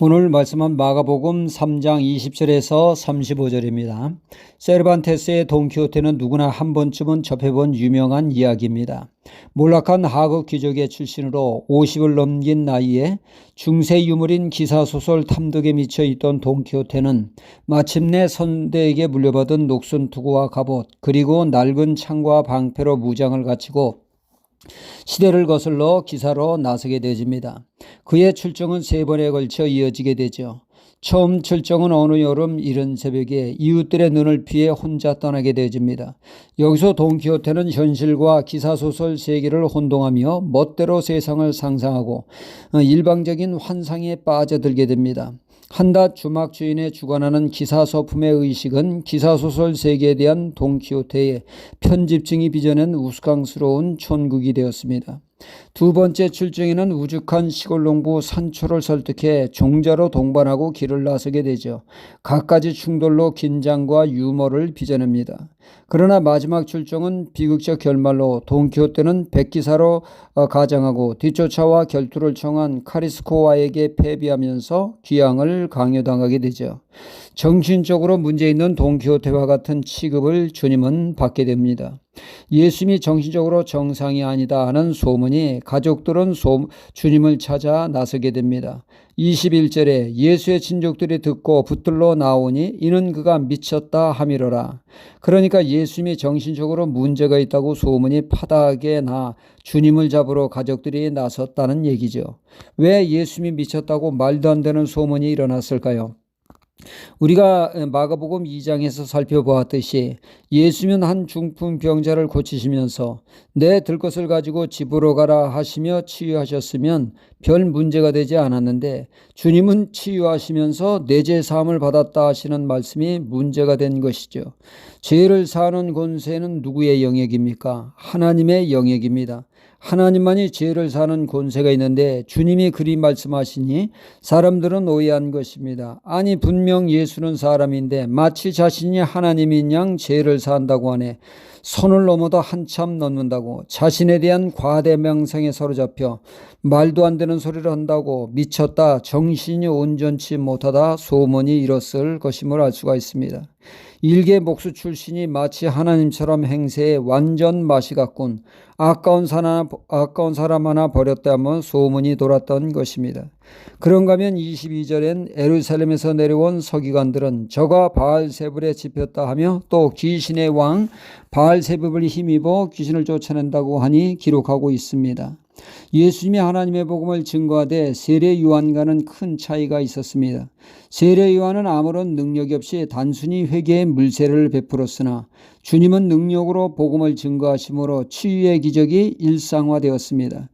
오늘 말씀은 마가복음 3장 20절에서 35절입니다. 세르반테스의 돈키호테는 누구나 한 번쯤은 접해본 유명한 이야기입니다. 몰락한 하급 귀족의 출신으로 50을 넘긴 나이에 중세 유물인 기사소설 탐독에 미쳐 있던 돈키호테는 마침내 선대에게 물려받은 녹슨 투구와 갑옷 그리고 낡은 창과 방패로 무장을 갖추고 시대를 거슬러 기사로 나서게 되집니다. 그의 출정은 세 번에 걸쳐 이어지게 되죠. 처음 출정은 어느 여름 이른 새벽에 이웃들의 눈을 피해 혼자 떠나게 되어집니다. 여기서 돈키호테는 현실과 기사소설 세계를 혼동하며 멋대로 세상을 상상하고 일방적인 환상에 빠져들게 됩니다. 한낱 주막 주인의 주관하는 기사서품의 의식은 기사소설 세계에 대한 돈키호테의 편집증이 빚어낸 우스꽝스러운 촌국이 되었습니다. 두 번째 출정에는 우죽한 시골 농부 산초를 설득해 종자로 동반하고 길을 나서게 되죠. 갖가지 충돌로 긴장과 유머를 빚어냅니다. 그러나 마지막 출정은 비극적 결말로 돈키호테는 백기사로 어, 가장하고 뒷쫓아와 결투를 청한 카리스코와에게 패배하면서 귀양을 강요당하게 되죠. 정신적으로 문제 있는 돈키호테와 같은 취급을 주님은 받게 됩니다. 예수님이 정신적으로 정상이 아니다 하는 소문이 가족들은 소, 주님을 찾아 나서게 됩니다. 21절에 예수의 친족들이 듣고 붙들러 나오니 이는 그가 미쳤다 함이로라. 그러니까 예수님이 정신적으로 문제가 있다고 소문이 파다하게 나 주님을 잡으러 가족들이 나섰다는 얘기죠. 왜 예수님이 미쳤다고 말도 안 되는 소문이 일어났을까요? 우리가 마가복음 2장에서 살펴보았듯이 예수는 한 중풍 병자를 고치시면서 내 들 것을 가지고 집으로 가라 하시며 치유하셨으면 별 문제가 되지 않았는데 주님은 치유하시면서 내죄 사함을 받았다 하시는 말씀이 문제가 된 것이죠. 죄를 사는 권세는 누구의 영역입니까? 하나님의 영역입니다. 하나님만이 죄를 사는 권세가 있는데 주님이 그리 말씀하시니 사람들은 오해한 것입니다. 아니 분명 예수는 사람인데 마치 자신이 하나님인 양 죄를 산다고 하네. 손을 넘어도 한참 넘는다고 자신에 대한 과대 명성에 사로잡혀 말도 안 되는 소리를 한다고 미쳤다 정신이 온전치 못하다 소문이 일었을 것임을 알 수가 있습니다. 일개 목수 출신이 마치 하나님처럼 행세에 완전 맛이 갔군. 아까운 사람, 아까운 사람 하나 버렸다면 소문이 돌았던 것입니다. 그런가 하면 22절엔 에루살렘에서 내려온 서기관들은 저가 바알세불에 집혔다 하며 또 귀신의 왕 바알세불을 힘입어 귀신을 쫓아낸다고 하니 기록하고 있습니다. 예수님이 하나님의 복음을 증거하되 세례 요한과는 큰 차이가 있었습니다. 세례 요한은 아무런 능력이 없이 단순히 회개의 물세를 베풀었으나 주님은 능력으로 복음을 증거하심으로 치유의 기적이 일상화되었습니다.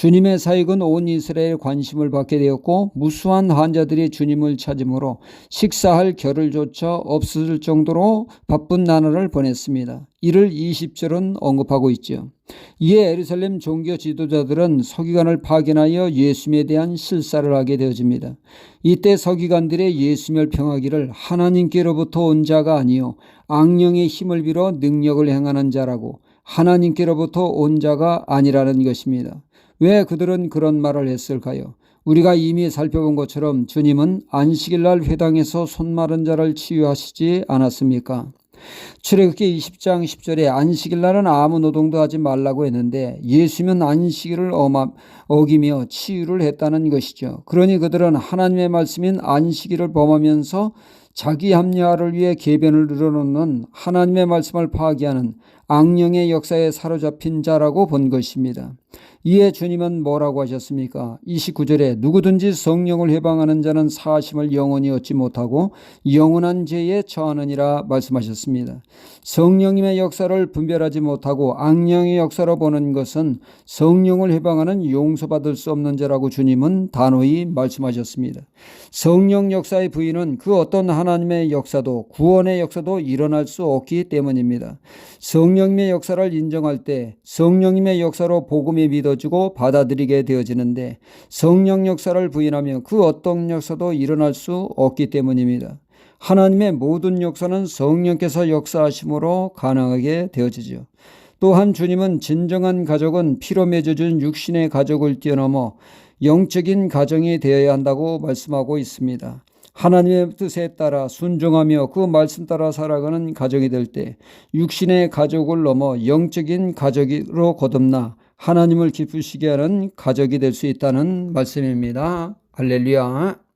주님의 사역은 온 이스라엘 관심을 받게 되었고 무수한 환자들이 주님을 찾으므로 식사할 겨를조차 없을 정도로 바쁜 나날을 보냈습니다. 이를 20절은 언급하고 있죠. 이에 에르살렘 종교 지도자들은 서기관을 파견하여 예수님에 대한 실사를 하게 되어집니다. 이때 서기관들의 예수님을 평하기를 하나님께로부터 온 자가 아니요 악령의 힘을 빌어 능력을 행하는 자라고 하나님께로부터 온 자가 아니라는 것입니다. 왜 그들은 그런 말을 했을까요? 우리가 이미 살펴본 것처럼 주님은 안식일 날 회당에서 손 마른 자를 치유하시지 않았습니까? 출애굽기 20장 10절에 안식일 날은 아무 노동도 하지 말라고 했는데 예수님은 안식일을 어기며 치유를 했다는 것이죠. 그러니 그들은 하나님의 말씀인 안식일을 범하면서 자기 합리화를 위해 개변을 늘어놓는 하나님의 말씀을 파괴하는 악령의 역사에 사로잡힌 자라고 본 것입니다. 이에 주님은 뭐라고 하셨습니까? 29절에 누구든지 성령을 해방하는 자는 사심을 영원히 얻지 못하고 영원한 죄에 처하느니라 말씀하셨습니다. 성령님의 역사를 분별하지 못하고 악령의 역사로 보는 것은 성령을 해방하는 용서받을 수 없는 자라고 주님은 단호히 말씀하셨습니다. 성령 역사의 부인은 그 어떤 하나 님의 역사도 구원의 역사도 일어날 수 없기 때문입니다. 성령님의 역사를 인정할 때 성령님의 역사로 복음이 믿어 믿어주고 받아들이게 되어지는데 성령 역사를 부인하며 그 어떤 역사도 일어날 수 없기 때문입니다. 하나님의 모든 역사는 성령께서 역사하심으로 가능하게 되어지죠. 또한 주님은 진정한 가족은 피로 맺어준 육신의 가족을 뛰어넘어 영적인 가정이 되어야 한다고 말씀하고 있습니다. 하나님의 뜻에 따라 순종하며 그 말씀 따라 살아가는 가정이 될 때 육신의 가족을 넘어 영적인 가족으로 거듭나 하나님을 기쁘시게 하는 가족이 될 수 있다는 말씀입니다. 할렐루야.